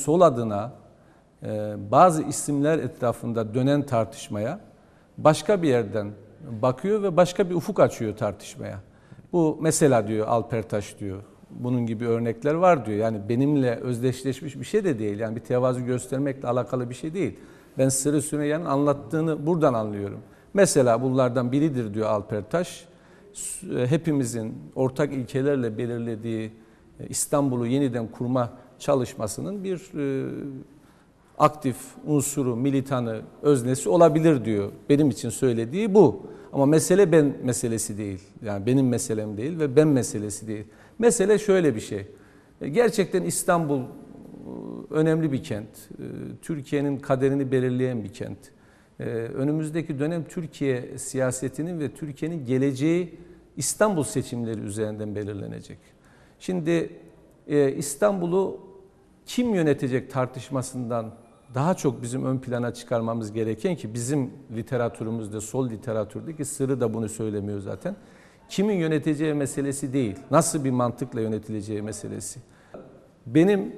sol adına e, bazı isimler etrafında dönen tartışmaya başka bir yerden bakıyor ve başka bir ufuk açıyor tartışmaya. Bu mesela diyor Alper Taş diyor. Bunun gibi örnekler var diyor. Yani benimle özdeşleşmiş bir şey de değil. Yani bir tevazu göstermekle alakalı bir şey değil. Ben Sırrı Süreyyan'ın anlattığını buradan anlıyorum. Mesela bunlardan biridir diyor Alper Taş. Hepimizin ortak ilkelerle belirlediği e, İstanbul'u yeniden kurma çalışmasının bir e, aktif unsuru, militanı, öznesi olabilir diyor. Benim için söylediği bu. Ama mesele ben meselesi değil. Yani benim meselem değil ve ben meselesi değil. Mesele şöyle bir şey. E, gerçekten İstanbul önemli bir kent. Türkiye'nin kaderini belirleyen bir kent. Önümüzdeki dönem Türkiye siyasetinin ve Türkiye'nin geleceği İstanbul seçimleri üzerinden belirlenecek. Şimdi İstanbul'u kim yönetecek tartışmasından daha çok bizim ön plana çıkarmamız gereken ki bizim literatürümüzde, sol literatürde ki sırrı da bunu söylemiyor zaten. Kimin yöneteceği meselesi değil, nasıl bir mantıkla yönetileceği meselesi. Benim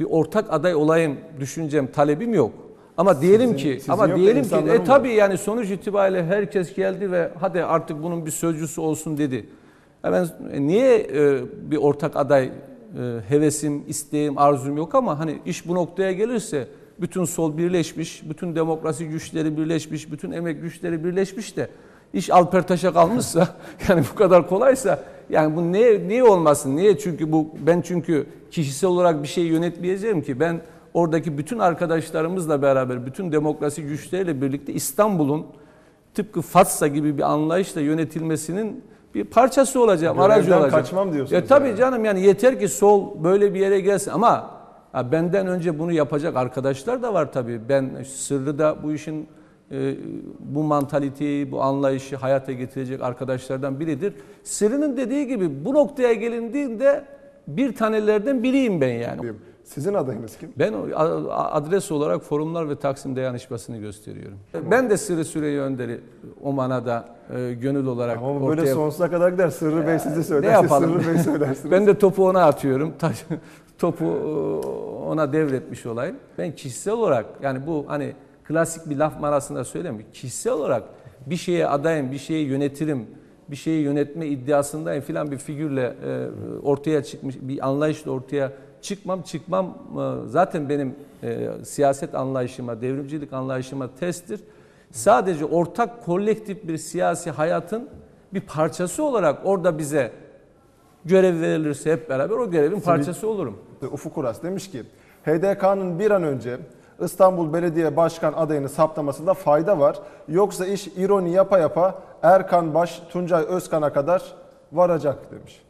bir ortak aday olayım düşüncem, talebim yok. Ama diyelim sizin, ki sizin ama diyelim ki e tabii yani sonuç itibariyle herkes geldi ve hadi artık bunun bir sözcüsü olsun dedi. Ben e, niye e, bir ortak aday hevesim, isteğim, arzum yok ama hani iş bu noktaya gelirse bütün sol birleşmiş, bütün demokrasi güçleri birleşmiş, bütün emek güçleri birleşmiş de iş Alper Taş'a kalmışsa yani bu kadar kolaysa yani bu niye niye olmasın? Niye? Çünkü bu ben çünkü kişisel olarak bir şey yönetmeyeceğim ki ben oradaki bütün arkadaşlarımızla beraber bütün demokrasi güçleriyle birlikte İstanbul'un tıpkı Fatsa gibi bir anlayışla yönetilmesinin bir parçası olacağım, Görevden aracı olacağım. kaçmam diyorsunuz. Ya tabii yani. canım yani yeter ki sol böyle bir yere gelsin ama Ha, benden önce bunu yapacak arkadaşlar da var tabii. Ben sırrı da bu işin e, bu mantaliteyi, bu anlayışı hayata getirecek arkadaşlardan biridir. Sırrının dediği gibi bu noktaya gelindiğinde bir tanelerden biriyim ben yani. Sizin adayınız kim? Ben adres olarak forumlar ve Taksim dayanışmasını gösteriyorum. Tamam. Ben de Sırrı Süreyya Önder'i o manada e, gönül olarak Ama ortaya... böyle sonsuza kadar gider. Sırrı Bey size söyler, Sırrı Bey söylersiniz. ben de topu ona atıyorum. topu e, ona devretmiş olayım. Ben kişisel olarak yani bu hani klasik bir laf manasında söylemiyorum. Kişisel olarak bir şeye adayım, bir şeyi yönetirim, bir şeyi yönetme iddiasındayım filan bir figürle e, ortaya çıkmış, bir anlayışla ortaya çıkmam çıkmam e, zaten benim siyaset anlayışıma, devrimcilik anlayışıma testtir. Sadece ortak kolektif bir siyasi hayatın bir parçası olarak orada bize görev verilirse hep beraber o görevin parçası olurum. Ufuk Uras demiş ki HDK'nın bir an önce İstanbul Belediye Başkan adayını saptamasında fayda var. Yoksa iş ironi yapa yapa Erkan Baş, Tuncay Özkan'a kadar varacak demiş.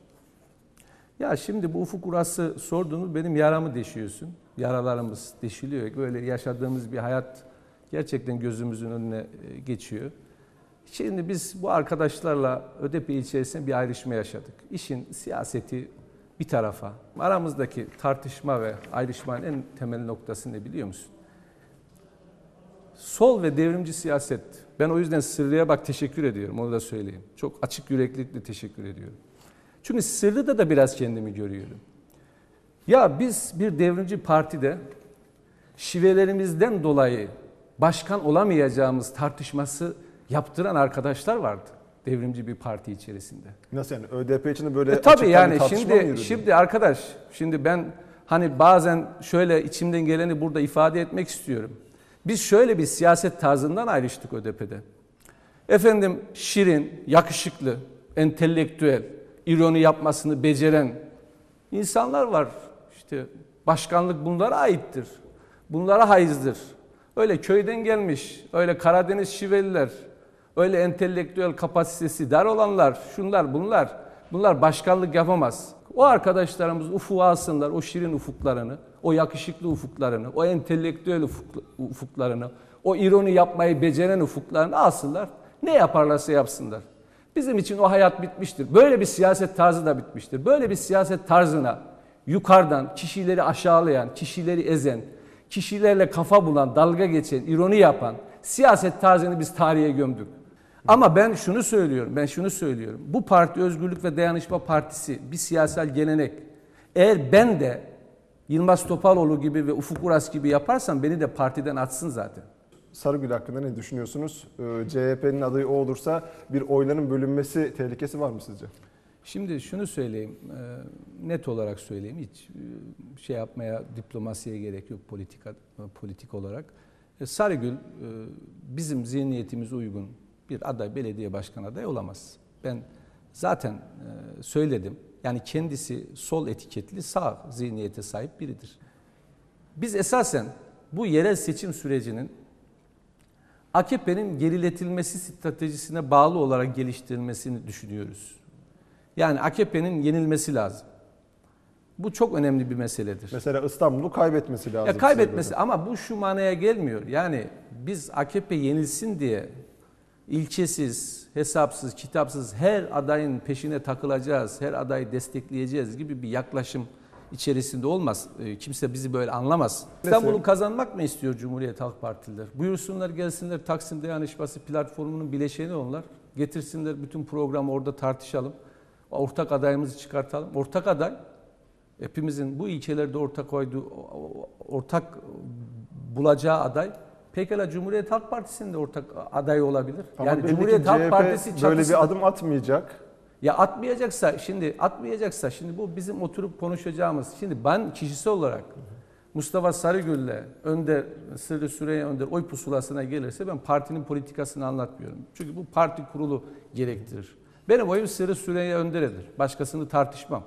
Ya şimdi bu Ufuk Uras'ı sorduğunu benim yaramı deşiyorsun. Yaralarımız deşiliyor. Böyle yaşadığımız bir hayat gerçekten gözümüzün önüne e, geçiyor. Şimdi biz bu arkadaşlarla Ödepe ilçesinde bir ayrışma yaşadık. İşin siyaseti bir tarafa. Aramızdaki tartışma ve ayrışmanın en temel noktası ne biliyor musun? Sol ve devrimci siyaset. Ben o yüzden Sırrı'ya bak teşekkür ediyorum. Onu da söyleyeyim. Çok açık yüreklilikle teşekkür ediyorum. Çünkü Sırrı'da da biraz kendimi görüyorum. Ya biz bir devrimci partide şivelerimizden dolayı başkan olamayacağımız tartışması yaptıran arkadaşlar vardı devrimci bir parti içerisinde. Nasıl yani ÖDP için de böyle e, tabii yani şimdi şimdi arkadaş şimdi ben hani bazen şöyle içimden geleni burada ifade etmek istiyorum. Biz şöyle bir siyaset tarzından ayrıştık ÖDP'de. Efendim şirin, yakışıklı, entelektüel, ironi yapmasını beceren insanlar var. İşte başkanlık bunlara aittir. Bunlara hayızdır. Öyle köyden gelmiş, öyle Karadeniz şiveliler, öyle entelektüel kapasitesi dar olanlar, şunlar bunlar, bunlar başkanlık yapamaz. O arkadaşlarımız ufuğu alsınlar, o şirin ufuklarını, o yakışıklı ufuklarını, o entelektüel ufuklarını, o ironi yapmayı beceren ufuklarını alsınlar. Ne yaparlarsa yapsınlar. Bizim için o hayat bitmiştir. Böyle bir siyaset tarzı da bitmiştir. Böyle bir siyaset tarzına yukarıdan kişileri aşağılayan, kişileri ezen, kişilerle kafa bulan, dalga geçen, ironi yapan siyaset tarzını biz tarihe gömdük. Ama ben şunu söylüyorum, ben şunu söylüyorum. Bu parti Özgürlük ve Dayanışma Partisi bir siyasal gelenek. Eğer ben de Yılmaz Topaloğlu gibi ve Ufuk Uras gibi yaparsan beni de partiden atsın zaten. Sarıgül hakkında ne düşünüyorsunuz? Ee, CHP'nin adayı o olursa bir oyların bölünmesi tehlikesi var mı sizce? Şimdi şunu söyleyeyim, e, net olarak söyleyeyim, hiç e, şey yapmaya, diplomasiye gerek yok politika, e, politik olarak. Sarıgül bizim zihniyetimize uygun bir aday, belediye başkan adayı olamaz. Ben zaten söyledim, yani kendisi sol etiketli sağ zihniyete sahip biridir. Biz esasen bu yerel seçim sürecinin AKP'nin geriletilmesi stratejisine bağlı olarak geliştirilmesini düşünüyoruz. Yani AKP'nin yenilmesi lazım. Bu çok önemli bir meseledir. Mesela İstanbul'u kaybetmesi lazım. Ya kaybetmesi ama bu şu manaya gelmiyor. Yani biz AKP yenilsin diye ilçesiz, hesapsız, kitapsız her adayın peşine takılacağız, her adayı destekleyeceğiz gibi bir yaklaşım içerisinde olmaz. Ee, Kimse bizi böyle anlamaz. İstanbul'u kazanmak mı istiyor Cumhuriyet Halk Partililer? Buyursunlar gelsinler Taksim Dayanışması platformunun bileşeni onlar. Getirsinler bütün programı orada tartışalım. Ortak adayımızı çıkartalım. Ortak aday hepimizin bu ilçelerde ortak koyduğu ortak bulacağı aday pekala Cumhuriyet Halk Partisi'nin de ortak adayı olabilir. Ama yani Cumhuriyet Halk CHP Partisi böyle bir adım atmayacak. Ya atmayacaksa şimdi atmayacaksa şimdi bu bizim oturup konuşacağımız. Şimdi ben kişisel olarak Mustafa Sarıgül'le Önder Sırrı Süreyya Önder oy pusulasına gelirse ben partinin politikasını anlatmıyorum. Çünkü bu parti kurulu gerektirir. Benim oyum Sırrı Süreyya Önder'edir. Başkasını tartışmam.